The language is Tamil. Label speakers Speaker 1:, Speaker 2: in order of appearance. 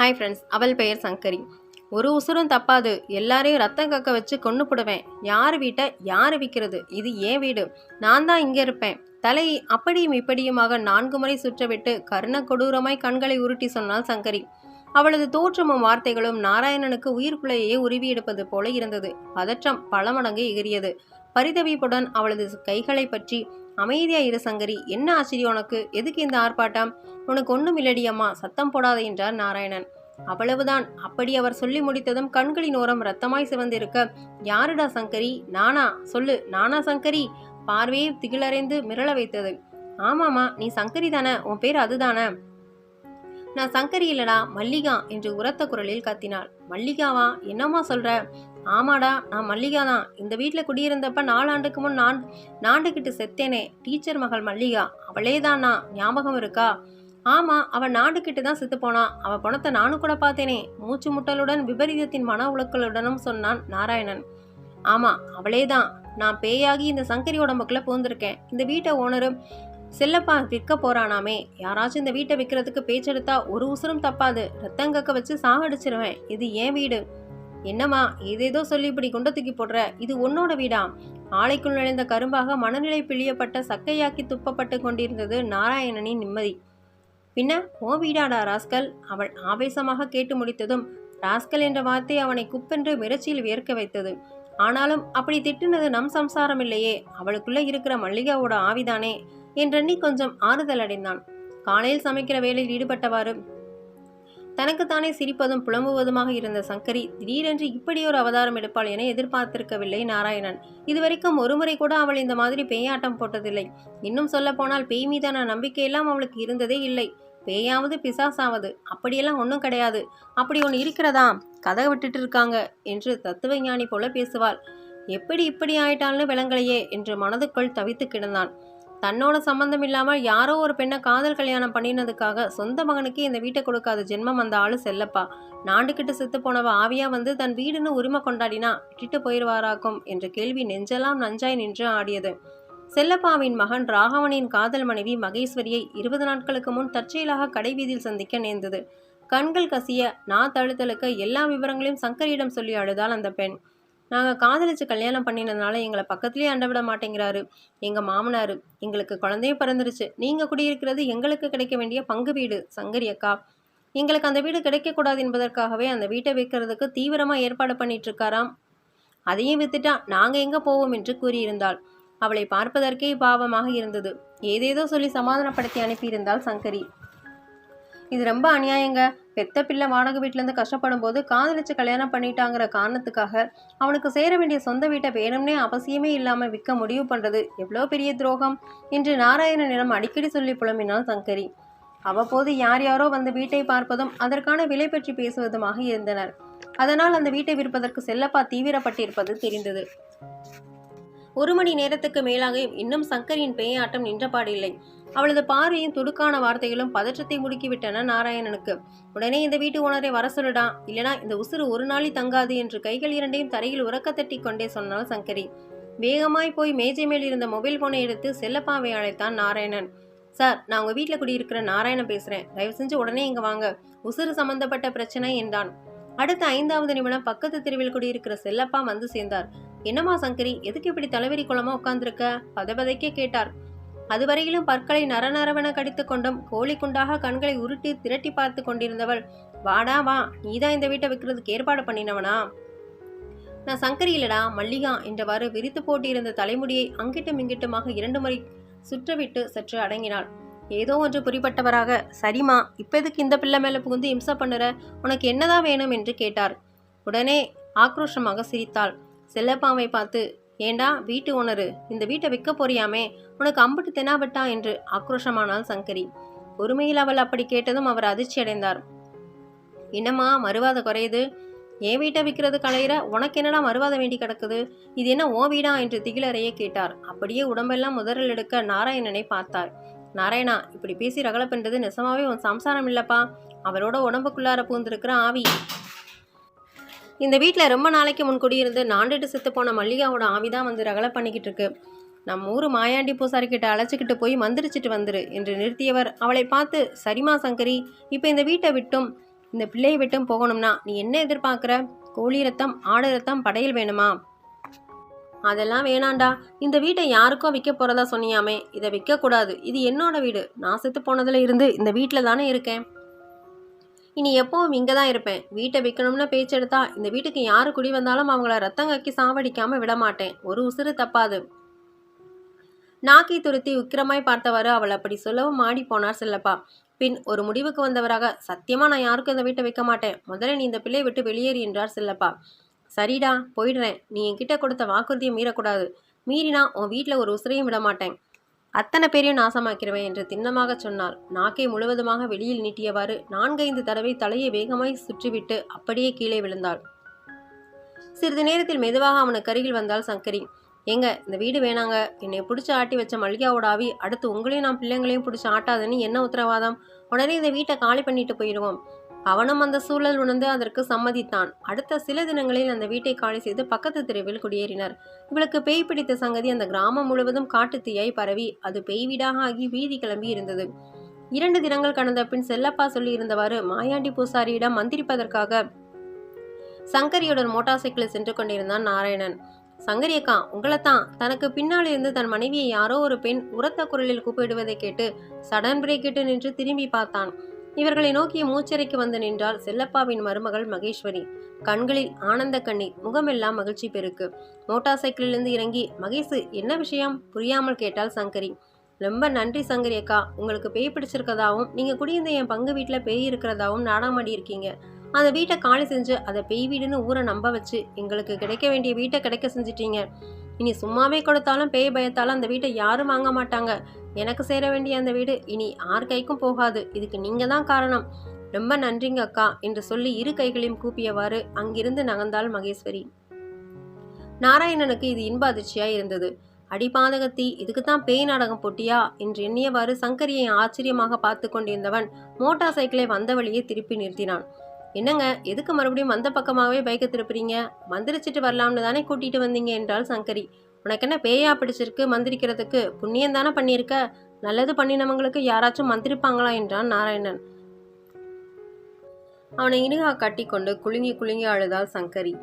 Speaker 1: ஹாய் ஃப்ரெண்ட்ஸ் அவள் பெயர் சங்கரி. ஒரு உசுரும் தப்பாது. எல்லாரையும் ரத்தம் கக்க வச்சு கொண்டு போடுவேன். யார் வீட்டை யார் விற்கிறது இது ஏன் வீடு? நான் தான் இங்கே இருப்பேன். தலையை அப்படியும் இப்படியுமாக நான்கு முறை சுற்றவிட்டு கருண கொடூரமாய் கண்களை உருட்டி சொன்னாள் சங்கரி. அவளது தோற்றமும் வார்த்தைகளும் நாராயணனுக்கு உயிர்க்குள்ளையே உருவி எடுப்பது போல இருந்தது. பதற்றம் பல மடங்கு எகிரியது பரிதவிப்புடன் அவளது கைகளை பற்றி அமைதியா இரு சங்கரி. என்ன ஆச்சரியம் உனக்கு? எதுக்கு இந்த ஆர்ப்பாட்டம்? உனக்கு ஒன்றும் இல்லடியம்மா சத்தம் போடாதே என்றார் நாராயணன். அவ்வளவுதான். அப்படி அவர் சொல்லி முடித்ததும் கண்களின் ஓரம் ரத்தமாய் சிவந்திருக்க யாருடா சங்கரி? நானா? சொல்லு நானா சங்கரி? பார்வையை திகிலறைந்து மிரள வைத்தது. ஆமாமா நீ சங்கரி தானே? உன் பேர் அதுதானே? நான் சங்கரி இல்லடா மல்லிகா என்று உரத்த குரலில் கத்தினாள். மல்லிகாவா? என்னம்மா சொல்ற? ஆமாடா நான் மல்லிகா தான். இந்த வீட்டில் குடியிருந்தப்ப நாலாண்டுக்கு முன் நான் நாண்டுக்கிட்டு செத்தேனே. டீச்சர் மகள் மல்லிகா. அவளே தான் நான். ஞாபகம் இருக்கா? ஆமா அவன் நாண்டுக்கிட்டு தான் செத்து போனான் அவன் பணத்தை நானும் கூட பார்த்தேனே. மூச்சு முட்டலுடன் விபரீதத்தின் மன உழுக்களுடனும் சொன்னான் நாராயணன். ஆமா அவளே தான். நான் பேயாகி இந்த சங்கரி உடம்புக்குள்ளே பூந்திருக்கேன் இந்த வீட்டை ஓனரும் செல்லப்பா விற்க போறானாமே. யாராச்சும் இந்த வீட்டை விற்கிறதுக்கு பேச்செடுத்தா ஒரு உசுரம் தப்பாது. ரத்தங்கக்க வச்சு சாகடிச்சிருவேன். இது ஏன் வீடு? என்னம்மா ஏதேதோ சொல்லி இப்படி குண்ட தூக்கி போடுற? இது உன்னோட வீடா? ஆலைக்குள் நுழைந்த கரும்பாக மனநிலை பிழியப்பட்ட சக்கையாக்கி துப்பப்பட்டு கொண்டிருந்தது நாராயணனின் நிம்மதி. பின்ன ஓ வீடாடா ராஸ்கல் அவள் ஆவேசமாக கேட்டு முடித்ததும் ராஸ்கல் என்ற வார்த்தை அவனை குப்பென்று மிரட்சியில் வியர்க்க வைத்தது. ஆனாலும் அப்படி திட்டுனது நம் சம்சாரம் இல்லையே அவளுக்குள்ள இருக்கிற மல்லிகாவோட ஆவிதானே என்றெண்ணி கொஞ்சம் ஆறுதல் அடைந்தான் காலையில் சமைக்கிற வேலையில் ஈடுபட்டவாறு தனக்குத்தானே சிரிப்பதும் புலம்புவதுமாக இருந்த சங்கரி திடீரென்று இப்படி ஒரு அவதாரம் எடுப்பாள் என எதிர்பார்த்திருக்கவில்லை நாராயணன். இதுவரைக்கும் ஒருமுறை கூட அவள் இந்த மாதிரி பேயாட்டம் போட்டதில்லை. இன்னும் சொல்லப்போனால் பேய் மீதான நம்பிக்கையெல்லாம் அவளுக்கு இருந்ததே இல்லை. பேயாவது பிசாசாவது அப்படியெல்லாம் ஒன்றும் கிடையாது. அப்படி ஒன்று இருக்கிறதா? கதை விட்டுட்டு இருக்காங்க என்று தத்துவ ஞானி போல பேசுவாள். எப்படி இப்படி ஆயிட்டாள்னு விளங்கலையே என்று மனதுக்குள் தவித்து கிடந்தான். தன்னோட சம்பந்தம் இல்லாமல் யாரோ ஒரு பெண்ணை காதல் கல்யாணம் பண்ணினதுக்காக சொந்த மகனுக்கு இந்த வீட்டை கொடுக்காத ஜென்மம் அந்த ஆளு செல்லப்பா. நாண்டுக்கிட்டு செத்து போனவ ஆவியா வந்து தன் வீடுன்னு உரிமை கொண்டாடினா விட்டுட்டு போயிடுவாராக்கும் என்ற கேள்வி நெஞ்செல்லாம் நஞ்சாய் நின்று ஆடியது. செல்லப்பாவின் மகன் ராகவனின் காதல் மனைவி மகேஸ்வரியை இருபது நாட்களுக்கு முன் தற்செயலாக கடைவீதியில் சந்திக்க நேர்ந்தது. கண்கள் கசிய நா தழுத்தலுக்கு எல்லா விவரங்களையும் சங்கரியிடம் சொல்லி அழுதாள் அந்த பெண். நாங்கள் காதலிச்சு கல்யாணம் பண்ணினதுனால எங்களை பக்கத்துலேயே அண்டை விட மாட்டேங்கிறாரு. எங்கள் மாமனார் எங்களுக்கு குழந்தையும் பிறந்துருச்சு. நீங்கள் குடியிருக்கிறது எங்களுக்கு கிடைக்க வேண்டிய பங்கு வீடு சங்கரி அக்கா. எங்களுக்கு அந்த வீடு கிடைக்கக்கூடாது என்பதற்காகவே அந்த வீட்டை விற்கிறதுக்கு தீவிரமாக ஏற்பாடு பண்ணிட்டு இருக்காராம் அதையும் வித்துட்டா நாங்கள் எங்கே போவோம் என்று கூறியிருந்தாள். அவளை பார்ப்பதற்கே பாவமாக இருந்தது. ஏதேதோ சொல்லி சமாதானப்படுத்தி அனுப்பியிருந்தாள் சங்கரி. இது ரொம்ப அநியாயங்க. பெத்த பிள்ளை வாடகை வீட்டிலேருந்து கஷ்டப்படும் போது காதலிச்சு கல்யாணம் பண்ணிட்டாங்கிற காரணத்துக்காக அவனுக்கு சேர வேண்டிய சொந்த வீட்டை வேணும்னே அவசியமே இல்லாமல் விற்க முடிவு பண்ணுறது எவ்வளோ பெரிய துரோகம்? என்று நாராயணனிடம் அடிக்கடி சொல்லி புலம்பினாள் சங்கரி. அவ்வப்போது யார் யாரோ வந்து வீட்டை பார்ப்பதும் அதற்கான விலை பற்றி பேசுவதுமாக இருந்தனர். அதனால் அந்த வீட்டை விற்பதற்கு செல்லப்பா தீவிரப்பட்டிருப்பது தெரிந்தது. ஒரு மணி நேரத்துக்கு மேலாக இன்னும் சங்கரியின் பேயாட்டம் நின்றபாடில்லை. அவளது பார்வையும் துடுக்கான வார்த்தைகளும் பதற்றத்தை முடுக்கிவிட்டன நாராயணனுக்கு. உடனே இந்த வீட்டு ஓனரை வர சொல்லுடா. இல்லனா இந்த உசுறு ஒரு நாளி தங்காது என்று கைகள் இரண்டையும் தரையில் உறக்க தட்டி கொண்டே சொன்னாள் சங்கரி. வேகமாய் போய் மேஜை மேல் இருந்த மொபைல் போனை எடுத்து செல்லப்பாவை அழைத்தான் நாராயணன். சார் நான் உங்க வீட்டில் குடியிருக்கிற நாராயணன் பேசுறேன். தயவு செஞ்சு உடனே இங்க வாங்க. உசுறு சம்பந்தப்பட்ட பிரச்சனை என்றான். அடுத்த ஐந்தாவது நிமிடம் பக்கத்து தெருவில் குடியிருக்கிற செல்லப்பா வந்து சேர்ந்தார். என்னம்மா சங்கரி எதுக்கு இப்படி தலைவரி குளமா உட்கார்ந்துருக்க? பதபதைக்க கேட்டார். அதுவரையிலும் பற்களை நரநரவென கடித்து கொண்டும் கோழி குண்டாக கண்களை உருட்டி திரட்டி பார்த்து கொண்டிருந்தவள் வாடா வா நீதான் இந்த வீட்டை விற்கிறதுக்கு ஏற்பாடு பண்ணினவனா? நான் சங்கரி இல்லடா மல்லிகா என்றவாறு விரித்து போட்டியிருந்த தலைமுடியை அங்கிட்டும் இங்கிட்டுமாக இரண்டு முறை சுற்றவிட்டு சற்று அடங்கினாள். ஏதோ ஒன்று புரிபட்டவராக. சரிம்மா இப்ப எதுக்கு இந்த பிள்ளை மேல புகுந்து இம்சா பண்ணுற? உனக்கு என்னதான் வேணும்? என்று கேட்டார். உடனே ஆக்ரோஷமாக சிரித்தாள். செல்லப்பாவை பார்த்து ஏண்டா வீட்டு ஓனரு இந்த வீட்டை விற்க போறியாமே? உனக்கு அம்புட்டு தெனாவட்டா என்று ஆக்ரோஷமானாள் சங்கரி. பொறுமையில் அவள் அப்படி கேட்டதும் அவர் அதிர்ச்சி அடைந்தார் என்னம்மா மறுவாத குறையுது? என் வீட்டை விற்கிறது கலையிற உனக்கு என்னடா மறுவாத வேண்டி கிடக்குது? இது என்ன ஓ வீடா? என்று திகிலறையே கேட்டார். அப்படியே உடம்பெல்லாம் முதலில் எடுக்க நாராயணனை பார்த்தார் நாராயணா இப்படி பேசி ரகல பண்றது நிசமாவே உன் சம்சாரம் இல்லப்பா. அவரோட உடம்புக்குள்ளார பூந்திருக்கிற ஆவி. இந்த வீட்டில் ரொம்ப நாளைக்கு முன் குடியிருந்து நாண்டுட்டு செத்து போன மல்லிகாவோட ஆவி தான் வந்து ரகலை பண்ணிக்கிட்டு இருக்கு. நம்ம ஊர் மாயாண்டி பூசாரி கிட்ட அழைச்சிக்கிட்டு போய் மந்திரிச்சிட்டு வந்துரு என்று நிறுத்தியவர். அவளை பார்த்து சரிமா சங்கரி இப்போ இந்த வீட்டை விட்டும் இந்த பிள்ளையை விட்டும் போகணும்னா நீ என்ன எதிர்பார்க்குற? கோழி ரத்தம் ஆடு ரத்தம் படையல் வேணுமா? அதெல்லாம் வேணாண்டா. இந்த வீட்டை யாருக்கும் விற்க போகிறதா சொன்னியாமே. இதை விற்கக்கூடாது இது என்னோட வீடு. நான் செத்து போனதில் இருந்து இந்த வீட்டில் தானே இருக்கேன். இனி எப்பவும் இங்கே தான் இருப்பேன். வீட்டை விற்கணும்னு பேச்செடுத்தா இந்த வீட்டுக்கு யார் குடி வந்தாலும் அவங்கள ரத்தம் கக்கி சாவடிக்காமல் விடமாட்டேன் ஒரு உசுறு தப்பாது. நாக்கை துருத்தி உக்கிரமாய் பார்த்தவாறு அவள் அப்படி சொல்லவும் மாடி போனார் செல்லப்பா. பின் ஒரு முடிவுக்கு வந்தவராக சத்தியமா நான் யாருக்கும் இந்த வீட்டை வைக்க மாட்டேன். முதல்ல நீ இந்த பிள்ளையை விட்டு வெளியேறி என்றார் செல்லப்பா. சரிடா போயிடுறேன். நீ என்கிட்ட கொடுத்த வாக்குறுதியை மீறக்கூடாது. மீறினா உன் வீட்டில் ஒரு உசுரையும் விட மாட்டேன். அத்தனை பேரையும் நாசமாக்கிறவேன் என்று திண்ணமாக சொன்னாள் நாக்கை முழுவதுமாக வெளியில் நீட்டியவாறு நான்கைந்து தடவை தலையை வேகமாய் சுற்றிவிட்டு அப்படியே கீழே விழுந்தாள். சிறிது நேரத்தில் மெதுவாக அவனுக்கு அருகில் வந்தாள் சங்கரி. ஏங்க இந்த வீடு வேணாங்க. என்னை பிடிச்சி ஆட்டி வச்ச மல்லிகாவோட ஆவி அடுத்து உங்களையும் நான் பிள்ளைங்களையும் பிடிச்சி ஆட்டாதுன்னு என்ன உத்தரவாதம்? உடனே இந்த வீட்டை காலி பண்ணிட்டு போயிடுவோம். அவனும் அந்த சூழல் உணர்ந்து அதற்கு சம்மதித்தான். அடுத்த சில தினங்களில் அந்த வீட்டை காலி செய்து பக்கத்து தெருவில் குடியேறினர். இவளுக்கு பேய் பிடித்த சங்கதி அந்த கிராமம் முழுவதும் காட்டுத்தீயாய் பரவி அது பேய் வீடாக ஆகி வீதி கிளம்பி இருந்தது. இரண்டு தினங்கள் கடந்த பின் செல்லப்பா சொல்லியிருந்தவாறு மாயாண்டி பூசாரியிடம் மந்திரிப்பதற்காக சங்கரியுடன் மோட்டார் சைக்கிளில் சென்று கொண்டிருந்தான் நாராயணன். சங்கரி அக்கா உங்களைத்தான். தனக்கு பின்னால் இருந்து தன் மனைவியை யாரோ ஒரு பெண் உரத்த குரலில் கூப்பிடுவதை கேட்டு சடன் பிரேக்கிட்டு நின்று திரும்பி பார்த்தான். இவர்களை நோக்கி மூச்சரைக்கு வந்து நின்றால் செல்லப்பாவின் மருமகள் மகேஸ்வரி. கண்களில் ஆனந்த கண்ணீர் முகமெல்லாம் மகிழ்ச்சி பெருக்கு. மோட்டார் சைக்கிளிலிருந்து இறங்கி மகேஷ் என்ன விஷயம்? புரியாமல் கேட்டால் சங்கரி. ரொம்ப நன்றி சங்கரி அக்கா. உங்களுக்கு பேய் பிடிச்சிருக்கதாவும் நீங்கள் குடியிருந்த என் பங்கு வீட்டில் பேய் இருக்கிறதாவும் நாடாமாடி இருக்கீங்க. அந்த வீட்டை காலி செஞ்சு அதை பேய் வீடுன்னு ஊரை நம்ப வச்சு எங்களுக்கு கிடைக்க வேண்டிய வீட்டை கிடைக்க செஞ்சிட்டீங்க. இனி சும்மாவே கொடுத்தாலும் பேய் பயத்தாலும் அந்த வீட்டை யாரும் வாங்க மாட்டாங்க. எனக்கு சேர வேண்டிய அந்த வீடு இனி யார் கைக்கும் போகாது. இதுக்கு நீங்க தான் காரணம். ரொம்ப நன்றிங்க அக்கா என்று சொல்லி இரு கைகளையும் கூப்பியவாறு அங்கிருந்து நகர்ந்தாள் மகேஸ்வரி. நாராயணனுக்கு இது இன்ப அதிர்ச்சியாய் இருந்தது. அடிபாதகத்தி இதுக்கு தான் பேய் நாடகம் போட்டியா என்று எண்ணியவாறு சங்கரியை ஆச்சரியமாக பார்த்து கொண்டிருந்தவன் மோட்டார் சைக்கிளை வந்த வழியே திருப்பி நிறுத்தினான். என்னங்க எதுக்கு மறுபடியும் வந்த பக்கமாகவே பைக்கை திருப்புறீங்க? மந்திரிச்சிட்டு வரலாம்னு தானே கூட்டிகிட்டு வந்தீங்க என்றாள் சங்கரி. உனக்கு என்ன பேயா பிடிச்சிருக்கு மந்திரிக்கிறதுக்கு? புண்ணியம் தானே பண்ணியிருக்க? நல்லது பண்ணினவங்களுக்கு யாராச்சும் மந்திரிப்பாங்களா என்றான் நாராயணன். அவனை இனுகா கட்டி கொண்டு குலுங்கி குலுங்கி அழுதாள் சங்கரி.